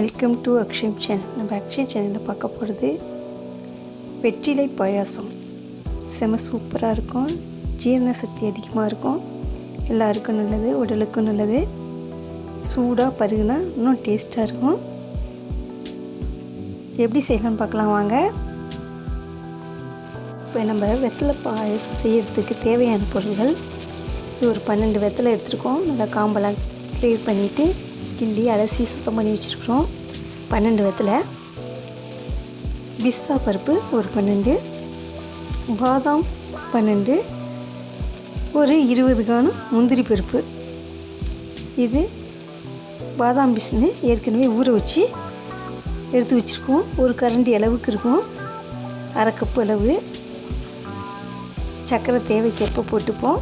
Welcome to Akshayam channel நம்ம அக்ஷயம் சேனலில் பார்க்க போகிறது வெற்றிலை பாயாசம். செம சூப்பராக இருக்கும். ஜீரண சக்தி அதிகமாக இருக்கும். எல்லாருக்கும் நல்லது உடலுக்கும் நல்லது. சூடாக பருகுனா இன்னும் டேஸ்ட்டாக இருக்கும். எப்படி செய்யலாம்னு பார்க்கலாம் வாங்க. இப்போ நம்ம வெத்தலை பாயாசம் செய்கிறதுக்கு தேவையான பொருள்கள். இது ஒரு பன்னெண்டு வெத்தலை எடுத்துருக்கோம். நல்லா காம்பெல்லாம் க்ளியர் பண்ணிவிட்டு கிள்ளி அலசி சுத்தம் பண்ணி வச்சுருக்குறோம். பன்னெண்டு வத்தில். பிஸ்தா பருப்பு ஒரு பன்னெண்டு. பாதாம் பன்னெண்டு. ஒரு இருபது காணும் முந்திரி பருப்பு. இது பாதாம் பிஸ்னு ஏற்கனவே ஊற வச்சு எடுத்து வச்சுருக்கோம். ஒரு கரண்டி அளவுக்கு இருக்கும். அரை கப்பு அளவு. சர்க்கரை தேவைக்கேற்ப போட்டுப்போம்.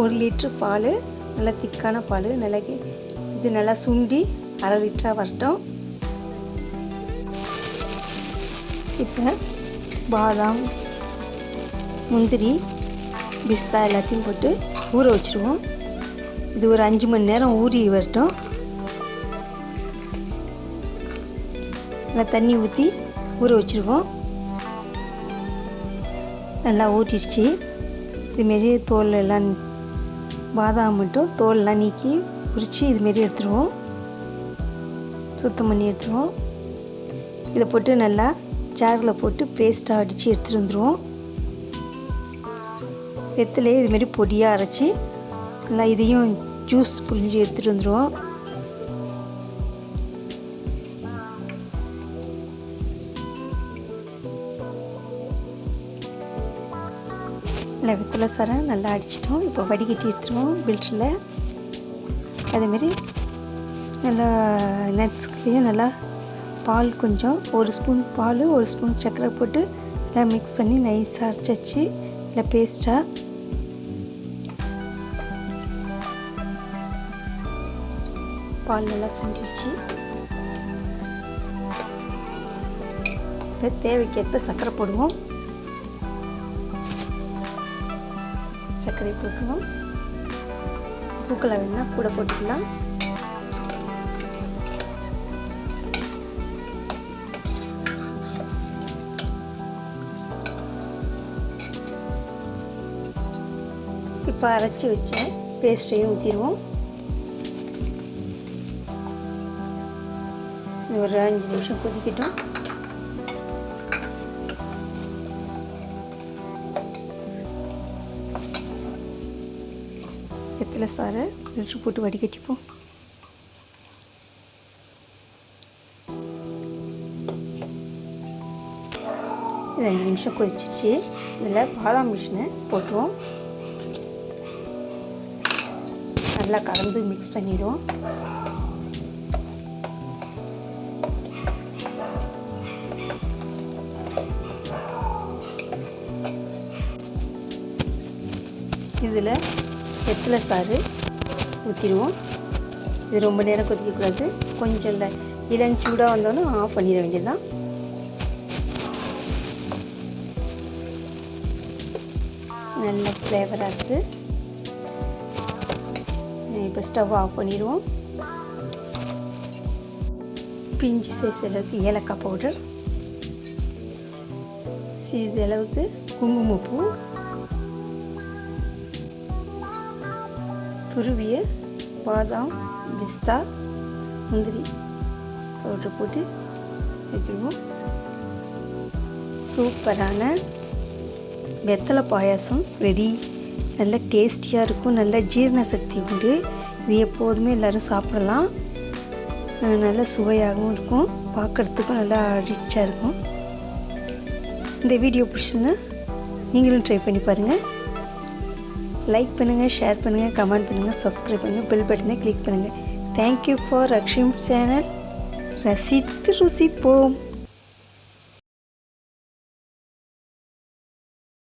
ஒரு லிட்ரு பால் நல்லா திக்கான பால் நல்லா இது நல்லா சுண்டி அரை லிட்டராக வரட்டும். இப்போ பாதாம் முந்திரி பிஸ்தா எல்லாத்தையும் போட்டு ஊற வச்சுருவோம். இது ஒரு அஞ்சு மணி நேரம் ஊறி வரட்டும். நல்லா தண்ணி ஊற்றி ஊற வச்சுருவோம். நல்லா ஊற்றிடுச்சு இதுமாரி தோல் எல்லாம் பாதாம் மட்டும் தோலெலாம் நீக்கி உரித்து இதுமாரி எடுத்துருவோம். சுத்தம் பண்ணி எடுத்துருவோம். இதை போட்டு நல்லா ஜாரில் போட்டு பேஸ்ட்டாக அடித்து எடுத்துகிட்டு வந்துடுவோம் வெத்திலே இதுமாரி பொடியாக அரைச்சி நல்லா இதையும் ஜூஸ் புழிஞ்சு எடுத்துகிட்டு வந்துடுவோம் நல்லா வெத்தலை சரம் நல்லா அடிச்சிட்டோம். இப்போ வடிகட்டி எடுத்துருவோம் பில்டரில் அதேமாரி நல்லா நட்ஸ்லேயும் நல்லா பால் கொஞ்சம் ஒரு ஸ்பூன் பால் ஒரு ஸ்பூன் சர்க்கரை போட்டு நல்லா மிக்ஸ் பண்ணி நைஸாக அரைச்சாச்சு இல்லை பேஸ்ட்டாக பால் நல்லா சுண்டிடுச்சு இப்போ தேவைக்கேற்ப சர்க்கரை போடுவோம். சர்க்கரை போட்டுருவோம் பூக்களை வேணால் கூட போட்டுக்கலாம். இப்போ அரைச்சி வச்ச பேஸ்ட்டையும் ஊற்றிடுவோம் ஒரு அஞ்சு நிமிஷம் கொதிக்கட்டும். வெத்தலை சாரை ஃபில்ட்ரு போட்டு வடிகட்டிப்போம் இது அஞ்சு நிமிஷம் கொதிச்சிருச்சு. இதில் பாதாம் மிஷினை போட்டுருவோம். நல்லா கலந்து மிக்ஸ் பண்ணிடுவோம். இதில் வெத்தலை சாறு ஊற்றிடுவோம் இது ரொம்ப நேரம் கொதிக்கக்கூடாது. கொஞ்சம் இல்லை இளஞ்சூடாக வந்தோன்னே ஆஃப் பண்ணிட வேண்டியதுதான். நல்ல ஃப்ளேவராக இருக்குது இப்போ ஸ்டவ் ஆஃப் பண்ணிடுவோம். பிஞ்சு சைஸ் அளவுக்கு ஏலக்காய் பவுடர் சிறிது அளவுக்கு குங்குமப்பூ துருவிய பாதாம் பிஸ்தா முந்திரி பவுட்ரு போட்டு வைக்கிடுவோம். சூப்பரான வெத்தலை பாயாசம் ரெடி நல்ல டேஸ்டியாக இருக்கும். நல்ல ஜீரண சக்தி உண்டு. இது எப்போதுமே எல்லோரும் சாப்பிடலாம். நல்ல சுவையாகவும் இருக்கும். பார்க்குறதுக்கும் நல்லா ரிச்சாக இருக்கும். இந்த வீடியோ பிடிச்சதுன்னா நீங்களும் ட்ரை பண்ணி பாருங்கள் லைக் பண்ணுங்கள் ஷேர் பண்ணுங்கள் கமெண்ட் பண்ணுங்கள் சப்ஸ்கிரைப் பண்ணுங்கள் பில் பட்டனை கிளிக் பண்ணுங்கள் தேங்க்யூ ஃபார் அக்ஷயம் சேனல் ரசித்து ருசிப்போம்.